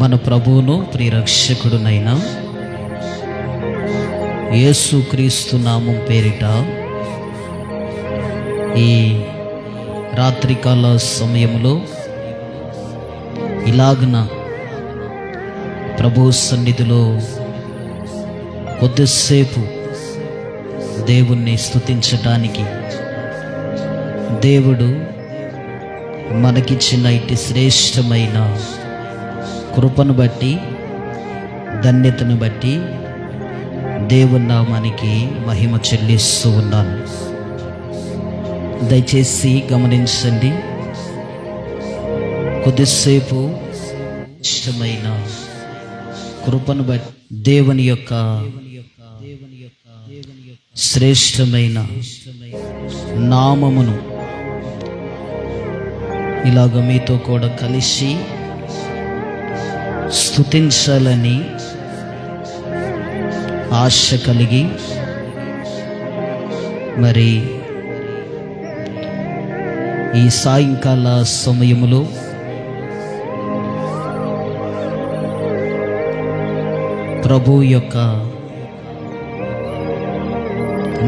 మన ప్రభువును ప్రియరక్షకుడునైన. యేసుక్రీస్తు నామం పేరిట ఈ రాత్రికాల సమయంలో ఇలాగన ప్రభు సన్నిధిలో కొద్దిసేపు దేవుణ్ణి స్థుతించటానికి దేవుడు మనకిచ్చిన ఇటు శ్రేష్టమైన కృపను బట్టి ధన్యతను బట్టి దేవుని నామానికి మహిమ చెల్లిస్తూ ఉన్నాను. దయచేసి గమనించండి. కొద్దిసేపు ఇష్టమైన కృపను బట్టి దేవుని యొక్క శ్రేష్టమైన నామమును ఇలాగ మీతో కూడా కలిసి స్థుతించాలని ఆశ కలిగి మరి ఈ సాయంకాల సమయములో ప్రభు యొక్క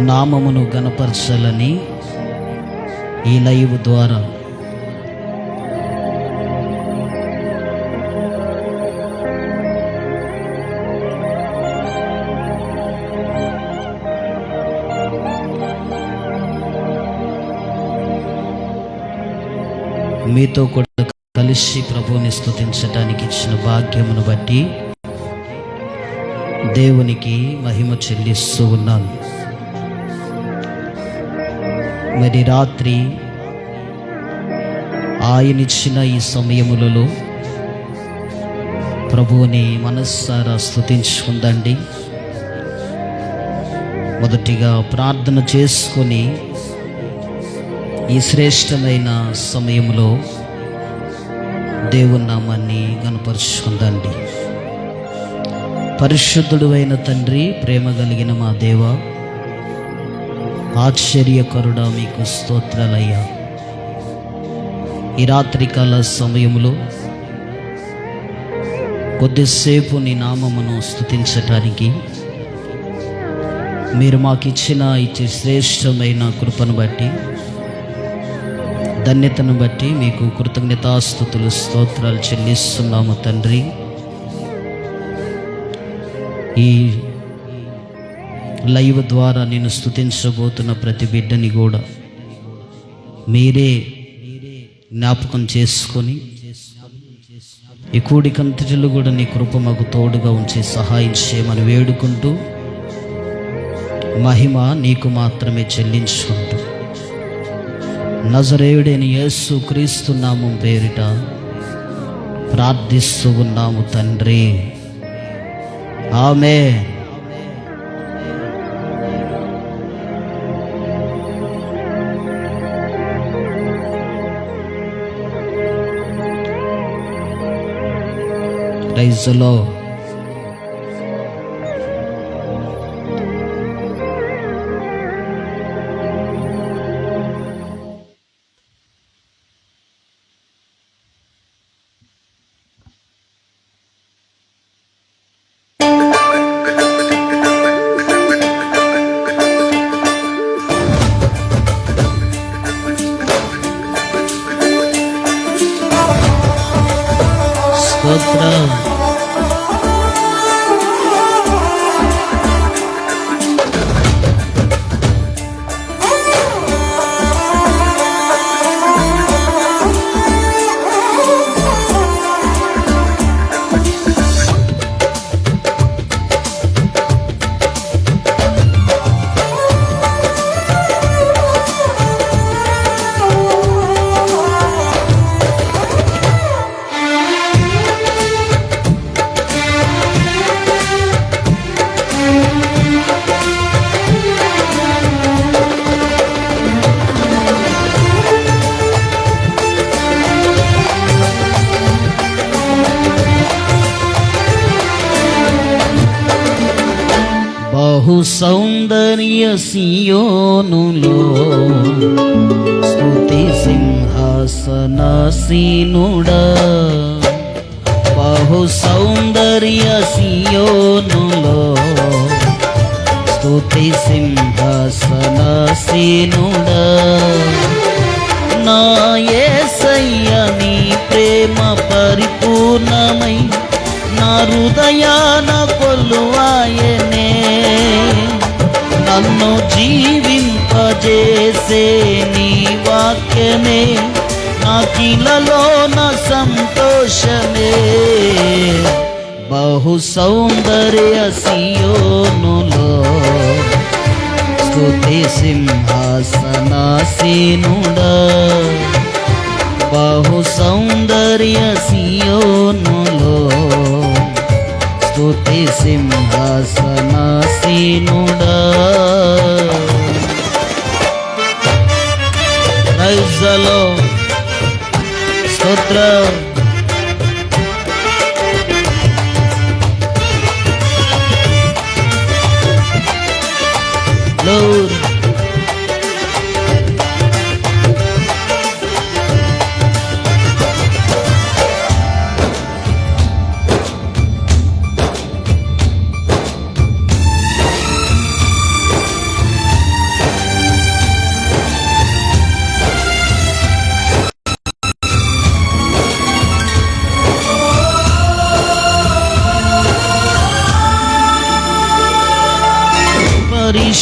నామమును గనపరచాలని ఈ లైవ్ ద్వారా మీతో కూడా కలిసి ప్రభువుని స్థుతించడానికి ఇచ్చిన భాగ్యమును బట్టి దేవునికి మహిమ చెల్లిస్తూ ఉన్నాను. మరి రాత్రి ఆయనిచ్చిన ఈ సమయములలో ప్రభువుని మనస్సారా స్థుతించుకుందండి మొదటిగా ప్రార్థన చేసుకొని ఈ శ్రేష్టమైన సమయంలో దేవుని నామాన్ని గనపరుచుకుందండి పరిశుద్ధుడు అయిన తండ్రి ప్రేమ కలిగిన మా దేవ ఆశ్చర్యకరుడ మీకు స్తోత్రాలయ్యా. ఈ రాత్రికాల సమయంలో కొద్దిసేపు నీ నామమును స్తుతించటానికి మీరు మాకు ఇచ్చిన ఇచ్చే శ్రేష్టమైన కృపను బట్టి ధన్యతను బట్టి మీకు కృతజ్ఞతాస్థుతులు స్తోత్రాలు చెల్లిస్తున్నాము తండ్రి. ఈ లైవ్ ద్వారా నేను స్థుతించబోతున్న ప్రతి బిడ్డని కూడా మీరే జ్ఞాపకం చేసుకొని ఈ కూడికంతటిలో కూడా నీ కృప మాకు తోడుగా ఉంచి సహాయం చేయమని వేడుకుంటూ మహిమ నీకు మాత్రమే చెల్లించుకుంటూ నజరేయుడైన యేసు క్రీస్తు నామం పేరిట ప్రార్థిస్తూ ఉన్నాము తండ్రి. ఆమె ప్రైజ్లో సియోనులో స్తుతి సింహాసనాసీనుడా. చేసే నీ వాక్యమే నా కిలలో నా సంతోషమే. బహు సౌందర్య సియోనులో స్థుతి సింహాసనాసీనుడా. బహు సౌందర్య సియోనులో స్థుతి సింహాసనాసీనుడా. ಪ್ರೈಸಲು ಸ್ತೋತ್ರ Lord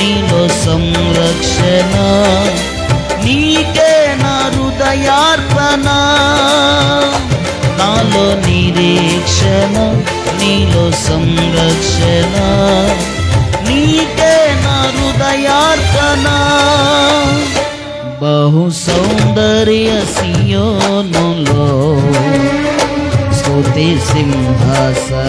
నీలో సంరక్షణ నీకే నా హృదయార్పణ. నాలో నిరీక్షణ నీలో సంరక్షణ నీకే నా హృదయార్పణ. బహు సౌందర్య సియోనులో స్తుతి సింహాసనాసీనుడా.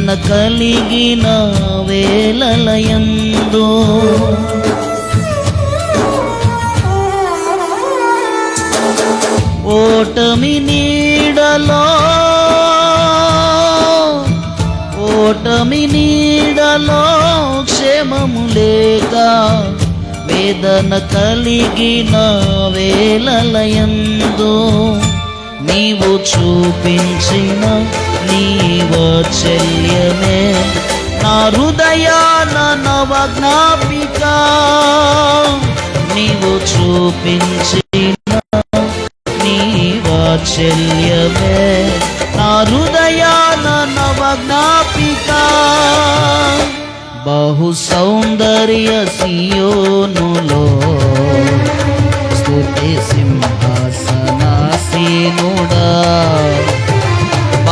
వేదన కలిగిన వేలలయందు ఓటమి నీడలో ఓటమి నీడలో క్షేమము లేక వేదన కలిగిన వేలలయందు నీవు చూపించిన నీ వాత్సల్యమే నా హృదయాన నవజ్ఞాపిక. నీవు చూపించిన నీ వాత్సల్యమే నా హృదయాన నవజ్ఞాపిక. బహు సౌందర్య సియోనులో స్తుతి సింహాసనాసీనుడా.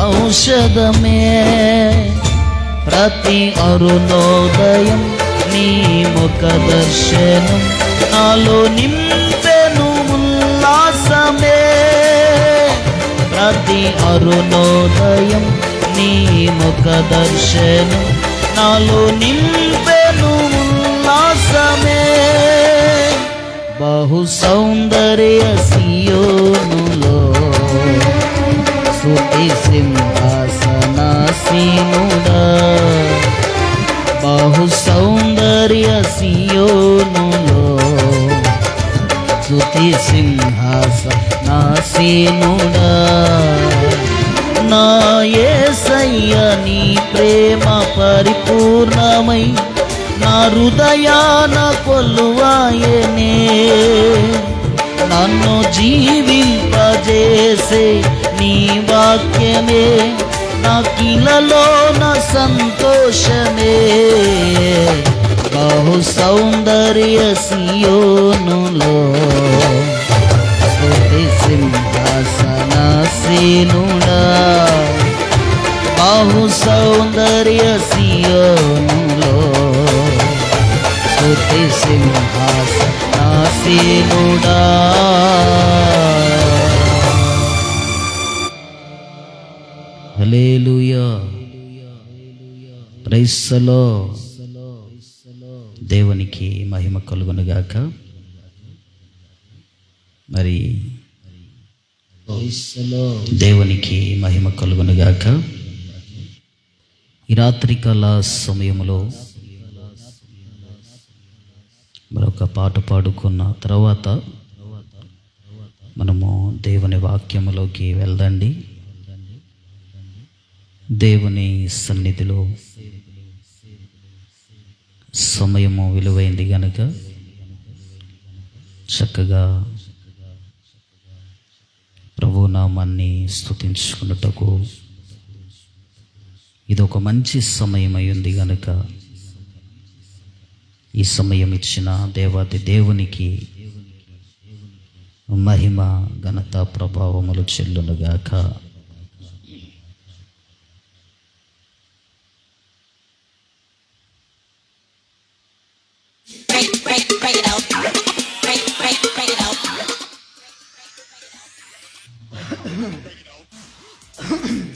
ఔషధమే. ప్రతి అరుణోదయం నీ ముఖ దర్శనం. నాలో నింపెను ఉల్లాసమే. ప్రతి అరుణోదయం నీ ముఖ దర్శనం. నాలో నింపెను ఉల్లాసమే. బహు సౌందర్య సియోనులో స్తుతి సింహాసనాసీనుడా. బహు సౌందర్య సియోనులో స్తుతి సింహాసనాసీనుడా. నా యేసయ్య నీ ప్రేమ పరిపూర్ణమై నా హృదయాన కొలువాయనే. నన్ను జీవింపజేసే నీ వాక్యమే నా కిలలో నా సంతోషమే. బహు సౌందర్య సియోనులో స్థుతి సింహాసన సీనుడా బహు సౌందర్య సియోనులో స్తుతి సింహాసన సీనుడా ప్రైస్సలో దేవునికి మహిమ కలుగునుగాక. మరి దేవునికి మహిమ కలుగునుగాక. ఈ రాత్రికాల సమయంలో మరొక పాట పాడుకున్న తర్వాత మనము దేవుని వాక్యములోకి వెళ్దండి దేవుని సన్నిధిలో సమయము విలువైంది కనుక చక్కగా ప్రభు నామాన్ని ఇది ఒక మంచి సమయం అయింది కనుక ఈ సమయం ఇచ్చిన దేవాది దేవునికి మహిమ ఘనత ప్రభావములు చెల్లునుగాక. break it out. Break it out.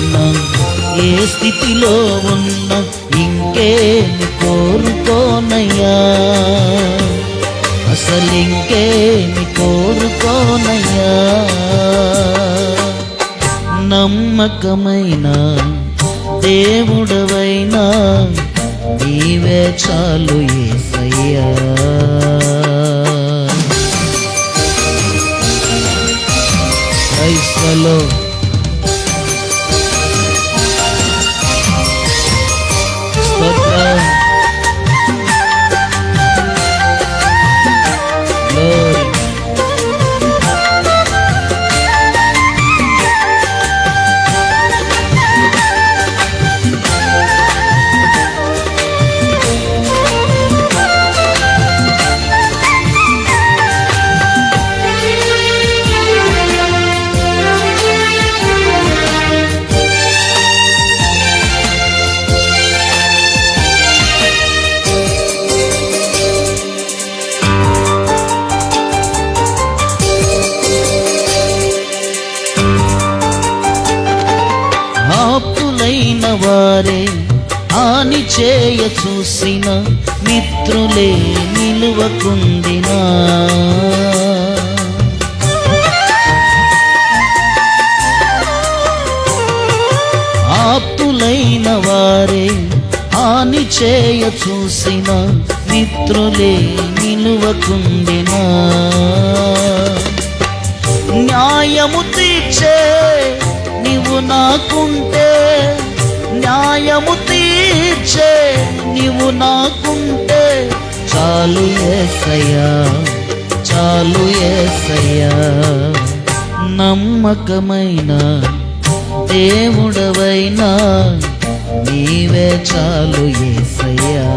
ఏ స్థితిలో ఉన్నా ఇంకేమి కోరుకోనయ్యా? అసలు ఇంకేమి కోరుకోనయ్యా? నమ్మకమైన దేవుడవైనా నీవే చాలు ఏసయ్యా. క్రైస్తలో Bye. మిత్రులే నిలువకుందినా ఆప్తులైన వారే హాని చేయ చూసిన మిత్రులే నిలువకుందినా న్యాయము తీర్చే నీవు నాకుంటే న్యాయము తీర్చే నీవు నాకుంటే చాలు ఏసయ్యా చాలు ఏసయ్యా. నమ్మకమైన దేవుడవైనా నీవే చాలు ఏసయ్యా.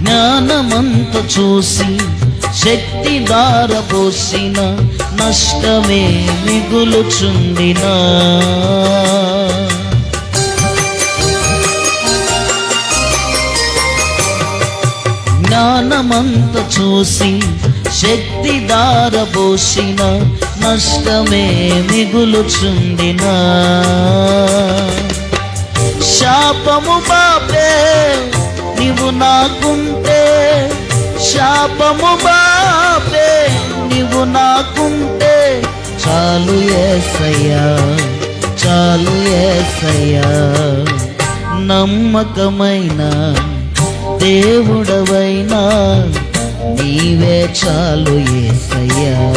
జ్ఞానమంత చూసి శక్తి దారపోసిన నష్టమే మిగులుచుండినా. జ్ఞానమంత చూసి శక్తి దారబోసిన నష్టమే మిగులుచుండినా. శాపము బాపే నీవు నాకుంటే. శాపము బాపే నీవు నాకుంటే. చాలు ఏసయ్యా చాలు ఏసయ్యా. నమ్మకమైన దేవుడవైనా నీవే చాలు ఏసయ్యా.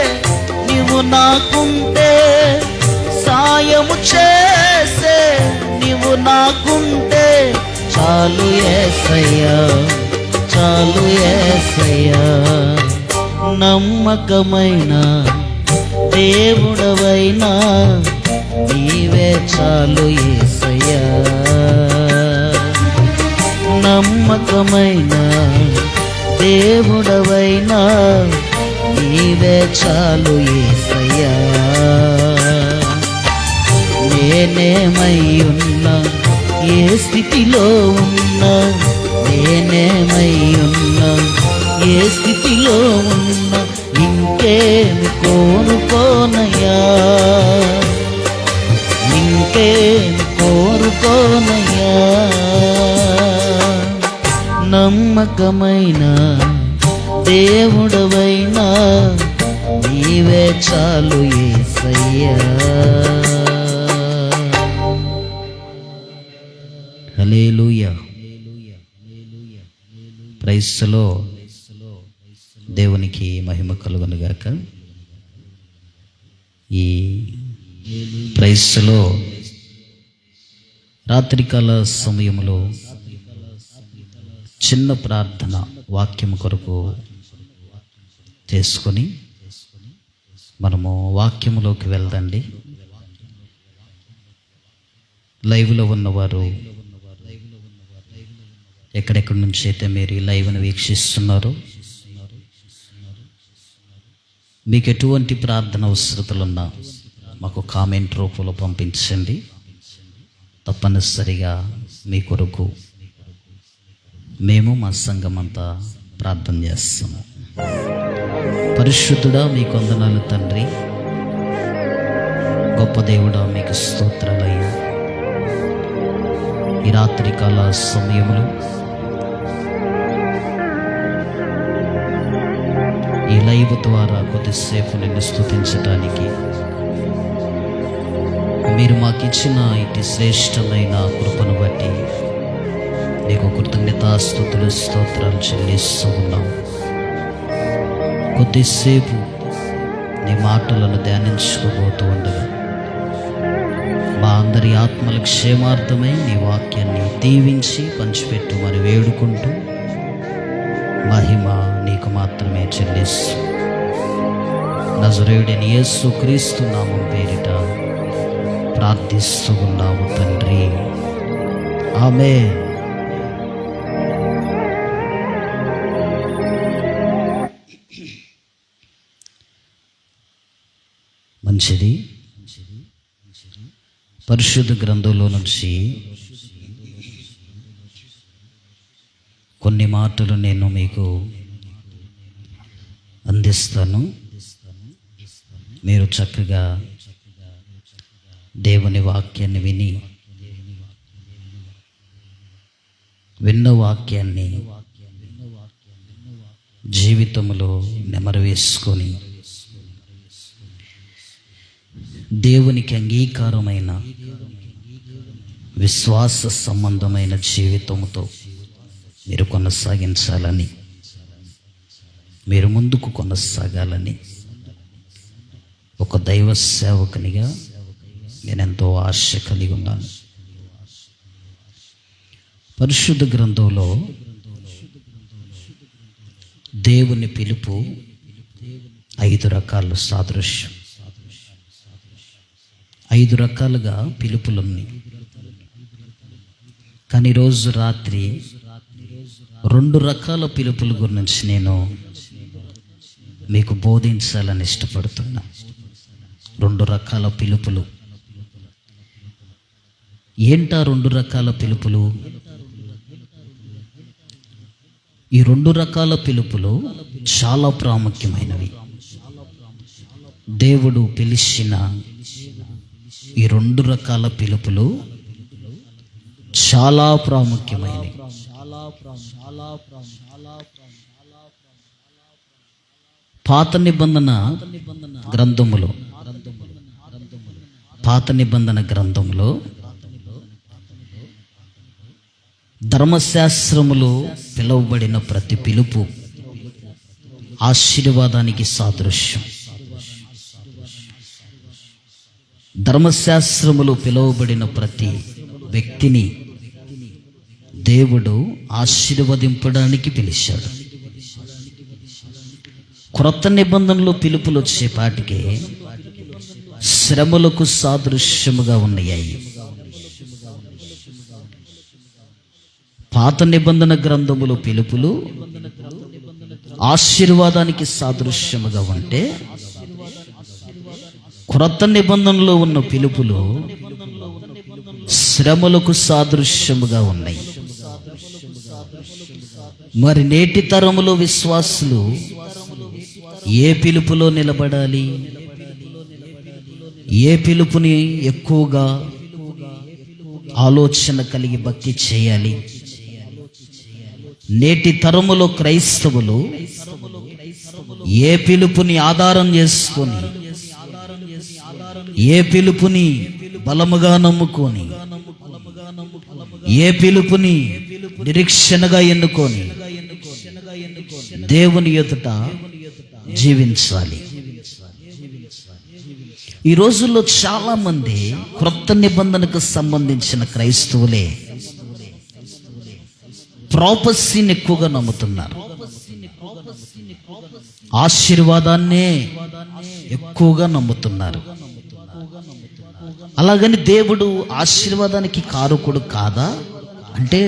నీవు నాకుంటే సాయము చేసే నీవు నాకుంటే చాలు ఏసయ్యా చాలు ఏసయ్యా. నమ్మకమైన దేవుడవైనా నీవే చాలు ఏసయ్యా. నమ్మకమైన దేవుడవైనా నీవే చాలు ఏసయ్యా. నేనేమై ఉన్నా ఏ స్థితిలో ఉన్నా నేనేమై ఉన్నా ఏ స్థితిలో ఉన్నా ఇంకేమి కోరుకోనయ్యా. ఇంకేమి కోరుకోనయ్యా. నమ్మకమైన దేవుడవైనా నీవే చాలు ఏసయ్యా. హలేలుయా ప్రైస్లో దేవునికి మహిమ కలుగునుగాక ఈ ప్రైస్లో రాత్రికాల సమయంలో చిన్న ప్రార్థన వాక్యం కొరకు చేసుకొని మనము వాక్యములోకి వెళ్దండి. లైవ్లో ఉన్నవారు ఎక్కడెక్కడి నుంచి అయితే మీరు ఈ లైవ్ను వీక్షిస్తున్నారో మీకు ఎటువంటి ప్రార్థన అవసరతలున్నా మాకు కామెంట్ రూపంలో పంపించండి. తప్పనిసరిగా మీ కొరకు మేము మా సంఘం అంతా ప్రార్థన చేస్తాము. పరిశుద్ధుడా మీకు వందనాలు తండ్రి. గొప్ప దేవుడా మీకు స్తోత్రాలయ్యా. ఈ రాత్రికాల సమయంలో ఈ లైవ్ ద్వారా కొద్దిసేపు నిన్ను స్థుతించటానికి మీరు మాకు ఇచ్చిన ఇటు శ్రేష్టమైన కృపను బట్టి నీకు కృతజ్ఞతాస్తుతులు స్తోత్రాలు చెల్లిస్తూ ఉన్నాం. కొద్దిసేపు నీ మాటలను ధ్యానించుకోబోతూ ఉండగా మా అందరి ఆత్మల క్షేమార్థమై నీ వాక్యాన్ని దీవించి పంచిపెట్టుమని వేడుకుంటూ మహిమ నీకు మాత్రమే చెల్లిస్తు నజరేయుడిని యేసు క్రీస్తు నామం పేరిట ప్రార్థిస్తూ ఉన్నాము తండ్రి. ఆమె పరిశుద్ధ గ్రంథంలో నుంచి కొన్ని మాటలు నేను మీకు అందిస్తాను. మీరు చక్కగా దేవుని వాక్యాన్ని విని విన్న వాక్యాన్ని జీవితంలో నెమరు దేవునికి అంగీకారమైన విశ్వాస సంబంధమైన జీవితంతో మీరు కొనసాగించాలని మీరు ముందుకు కొనసాగాలని ఒక దైవ సేవకునిగా నేను ఎంతో ఆశ కలిగి ఉన్నాను. పరిశుద్ధ గ్రంథంలో దేవుని పిలుపు ఐదు రకాల సాదృశ్యం. ఐదు రకాలుగా పిలుపులున్నాయి కానీ రోజు రాత్రి రెండు రకాల పిలుపుల గురించి నేను మీకు బోధించాలని ఇష్టపడుతున్నా. రెండు రకాల పిలుపులు. ఏంటా రెండు రకాల పిలుపులు? ఈ రెండు రకాల పిలుపులు చాలా ప్రాముఖ్యమైనవి. దేవుడు పిలిచిన ఈ రెండు రకాల పిలుపులు చాలా ప్రాముఖ్యమైనవి. పాత నిబంధన గ్రంథములో పాత నిబంధన గ్రంథంలో ధర్మశాస్త్రములో పిలువబడిన ప్రతి పిలుపు ఆశీర్వాదానికి సాదృశ్యం. ధర్మశాస్త్రములు పిలువబడిన ప్రతి వ్యక్తిని దేవుడు ఆశీర్వదింపడానికి పిలిచాడు. క్రొత్త నిబంధనలు పిలుపులు వచ్చేపాటికే శ్రమలకు సాదృశ్యముగా ఉన్నాయి పాత నిబంధన గ్రంథములు పిలుపులు ఆశీర్వాదానికి సాదృశ్యముగా ఉంటే క్రొత్త నిబంధనలో ఉన్న పిలుపులు శ్రమలకు సాదృశ్యముగా ఉన్నాయి. మరి నేటి తరములో విశ్వాసులు ఏ పిలుపులో నిలబడాలి? ఏ పిలుపుని ఎక్కువగా ఆలోచన కలిగి భక్తి చేయాలి? నేటి తరములో క్రైస్తవులు ఏ పిలుపుని ఆధారం చేసుకొని ఏ పిలుపుని బలముగా నమ్ముకొని ఏ పిలుపుని నిరీక్షణగా ఎన్నుకొని దేవుని ఎదుట జీవించాలి. ఈ రోజుల్లో చాలా మంది క్రొత్త నిబంధనకు సంబంధించిన క్రైస్తవులే ప్రాపసీని ఎక్కువగా నమ్ముతున్నారు. ఆశీర్వాదాన్నే ఎక్కువగా నమ్ముతున్నారు. అలాగని దేవుడు ఆశీర్వాదానికి కారకుడు కాదా? అంటే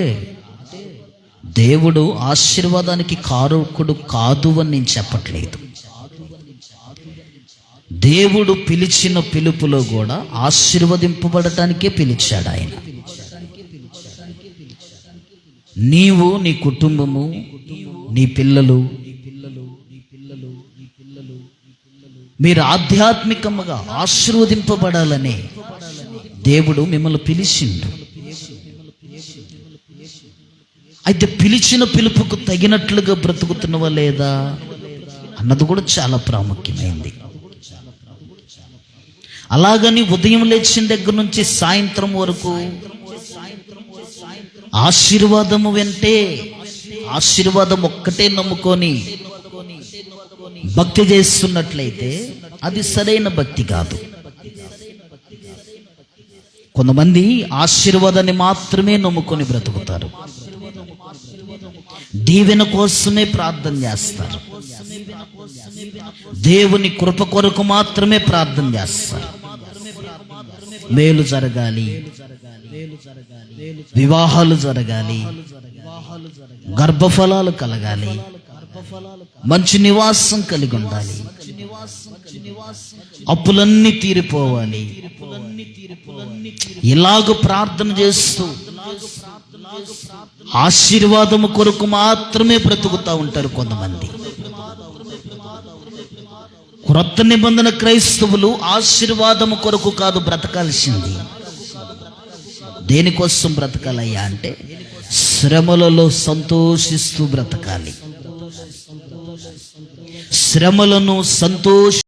దేవుడు ఆశీర్వాదానికి కారకుడు కాదు అని నేను చెప్పట్లేదు. దేవుడు పిలిచిన పిలుపులో కూడా ఆశీర్వదింపబడటానికే పిలిచాడు ఆయన. నీవు నీ కుటుంబము నీ పిల్లలు మీరు ఆధ్యాత్మికముగా ఆశీర్వదింపబడాలని దేవుడు మిమ్మల్ని పిలిచిండు. అయితే పిలిచిన పిలుపుకు తగినట్లుగా బ్రతుకుతున్నవా లేదా అన్నది కూడా చాలా ప్రాముఖ్యమైంది. అలాగని ఉదయం లేచిన దగ్గర నుంచి సాయంత్రం వరకు ఆశీర్వాదము వెంటే ఆశీర్వాదం ఒక్కటే నమ్ముకొని భక్తి చేస్తున్నట్లయితే అది సరైన భక్తి కాదు. కొంతమంది ఆశీర్వాదాన్ని మాత్రమే నమ్ముకొని బ్రతుకుతారు. దీవెన కోసమే ప్రార్థన చేస్తారు. దేవుని కృప కొరకు మాత్రమే ప్రార్థన చేస్తారు. మేలు జరగాలి. వివాహాలు జరగాలి. గర్భఫలాలు కలగాలి. మంచి నివాసం కలిగి ఉండాలి. అప్పులన్నీ తీరిపోవాలి. ఇలాగ ప్రార్థన చేస్తూ ఆశీర్వాదము కొరకు మాత్రమే బ్రతుకుతూ ఉంటారు కొంతమంది. క్రొత్త నిబంధన క్రైస్తవులు ఆశీర్వాదము కొరకు కాదు బ్రతకాల్సింది. దేనికోసం బ్రతకాలయ్యా అంటే శ్రమలలో సంతోషిస్తూ బ్రతకాలి. శ్రమలను సంతోష